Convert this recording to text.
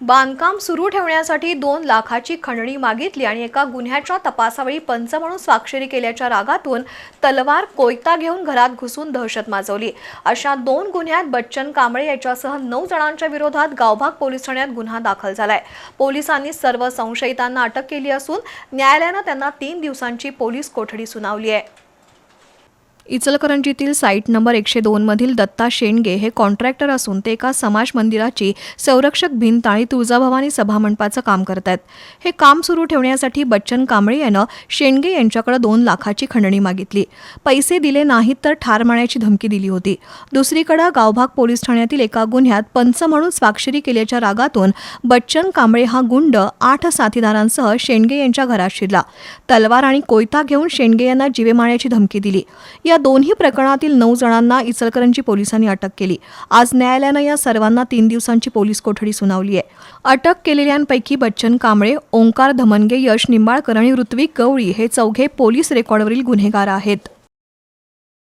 बांधकाम सुरू ठेवण्यासाठी दोन लाखाची खंडणी मागितली आणि एका गुन्ह्याच्या तपासावेळी पंच म्हणून स्वाक्षरी केल्याच्या रागातून तलवार कोयता घेऊन घरात घुसून दहशत माजवली. अशा दोन गुन्ह्यात बच्चन कांबळे याच्यासह नऊ जणांच्या विरोधात गावभाग पोलीस ठाण्यात गुन्हा दाखल झालाय. पोलिसांनी सर्व संशयितांना अटक केली असून न्यायालयानं त्यांना तीन दिवसांची पोलीस कोठडी सुनावली आहे. इचलकरंजीतील साईट नंबर एकशे दोनमधील दत्ता शेंडगे हे कॉन्ट्रॅक्टर असून ते एका समाज मंदिराची संरक्षक भिंत आणि तुळजाभवानी सभामंडपाचं काम करत आहेत हे काम सुरू ठेवण्यासाठी बच्चन कांबळे यानं शेंडगे यांच्याकडे दोन लाखाची खंडणी मागितली. पैसे दिले नाहीत तर ठार मारण्याची धमकी दिली होती. दुसरीकडे गावभाग पोलीस ठाण्यातील एका गुन्ह्यात पंच म्हणून स्वाक्षरी केल्याच्या रागातून बच्चन कांबळे हा गुंड आठ साथीदारांसह शेंडगे यांच्या घरात शिरला. तलवार आणि कोयता घेऊन शेंडगे यांना जीवे मारण्याची धमकी दिली. या या दोन्ही प्रकरणातील नऊ जणांना इचलकरंजी पोलिसांनी अटक केली. आज न्यायालयानं या सर्वांना तीन दिवसांची पोलीस कोठडी सुनावली आहे. अटक केलेल्यांपैकी बच्चन कांबळे ओंकार धमनगे यश निंबाळकर आणि ऋत्विक गवळी हे चौघे पोलीस रेकॉर्डवरील गुन्हेगार आहेत.